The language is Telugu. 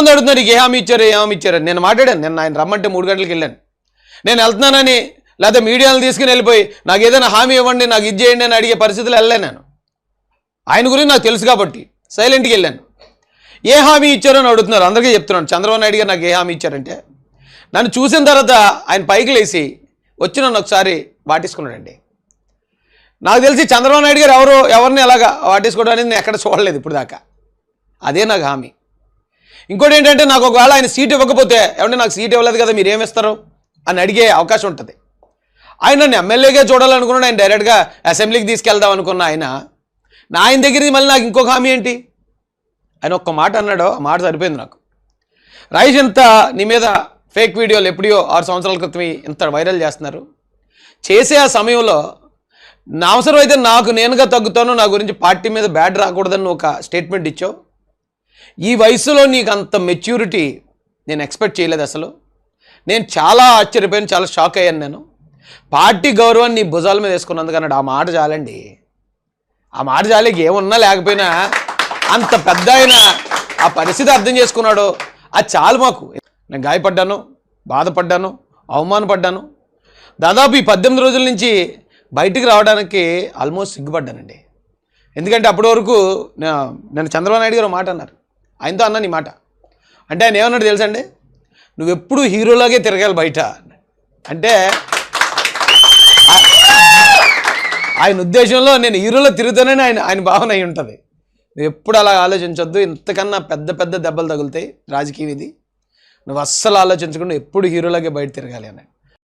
చాలామంది అడుగుతున్నారు ఏ హామీ ఇచ్చారు ఏ హామీ ఇచ్చారు నేను మాట్లాడాను నేను ఆయన రమ్మంటే మూడు గంటలకు వెళ్ళాను. నేను వెళ్తున్నానని లేకపోతే మీడియాను తీసుకుని వెళ్ళిపోయి నాకు ఏదైనా హామీ ఇవ్వండి నాకు ఇది చేయండి అని అడిగే పరిస్థితులు వెళ్ళాను నేను. ఆయన గురించి నాకు తెలుసు కాబట్టి సైలెంట్కి వెళ్ళాను. ఏ హామీ ఇచ్చారని అడుగుతున్నారు అందరికీ చెప్తున్నాను. చంద్రబాబు నాయుడు గారు నాకు ఏ హామీ ఇచ్చారంటే నన్ను చూసిన తర్వాత ఆయన పైకి లేచి వచ్చి నన్ను ఒకసారి వాటేసుకున్నాడండి. నాకు తెలిసి చంద్రబాబు నాయుడు గారు ఎవరు ఎవరిని ఎలాగా వాటేసుకోవడం అనేది నేను ఎక్కడ చూడలేదు ఇప్పుడు దాకా అదే నాకు హామీ. ఇంకోటి ఏంటంటే నాకు ఒకవేళ ఆయన సీట్ ఇవ్వకపోతే ఏమంటే నాకు సీట్ ఇవ్వలేదు కదా మీరు ఏమిస్తారు అని అడిగే అవకాశం ఉంటుంది. ఆయన నన్ను ఎమ్మెల్యేగా చూడాలనుకున్నాడు ఆయన డైరెక్ట్గా అసెంబ్లీకి తీసుకెళ్దాం అనుకున్న ఆయన. నా ఆయన దగ్గరికి మళ్ళీ నాకు ఇంకొక హామీ ఏంటి? ఆయన ఒక్క మాట అన్నాడు ఆ మాట సరిపోయింది నాకు. రైస్ ఇంత నీ మీద ఫేక్ వీడియోలు ఎప్పుడో ఆరు సంవత్సరాల క్రితం ఇంత వైరల్ చేస్తున్నారు. చేసే ఆ సమయంలో నా అవసరం అయితే నాకు నేనుగా తగ్గుతాను నా గురించి పార్టీ మీద బ్యాడ్ రాకూడదని ఒక స్టేట్మెంట్ ఇచ్చావు. ఈ వయసులో నీకు అంత మెచ్యూరిటీ నేను ఎక్స్పెక్ట్ చేయలేదు అసలు. నేను చాలా ఆశ్చర్యపోయాను చాలా షాక్ అయ్యాను నేను. పార్టీ గౌరవాన్ని నీ భుజాల మీద వేసుకున్నందుకు అన్నాడు ఆ మాట చాలండి. ఆ మాట చాలేకి ఏమున్నా లేకపోయినా అంత పెద్ద ఆయన ఆ పరిస్థితి అర్థం చేసుకున్నాడు. అది చాలు మాకు. నేను గాయపడ్డాను బాధపడ్డాను అవమానపడ్డాను. దాదాపు ఈ పద్దెనిమిది రోజుల నుంచి బయటికి రావడానికి ఆల్మోస్ట్ సిగ్గుపడ్డానండి. ఎందుకంటే అప్పటి వరకు నేను చంద్రబాబు నాయుడు గారు మాట అన్నారు. ఆయనతో అన్నాను ఈ మాట? అంటే ఆయన ఏమన్నాడు తెలుసండి నువ్వు ఎప్పుడు హీరోలాగే తిరగాలి బయట. అంటే ఆయన ఉద్దేశంలో నేను హీరోలో తిరుగుతానని ఆయన ఆయన భావన అయి ఉంటుంది. నువ్వు ఎప్పుడు అలా ఆలోచించొద్దు. ఇంతకన్నా పెద్ద పెద్ద దెబ్బలు తగులుతాయి రాజకీయం ఇది నువ్వు అస్సలు ఆలోచించకుండా ఎప్పుడు హీరోలాగే బయట తిరగాలి అని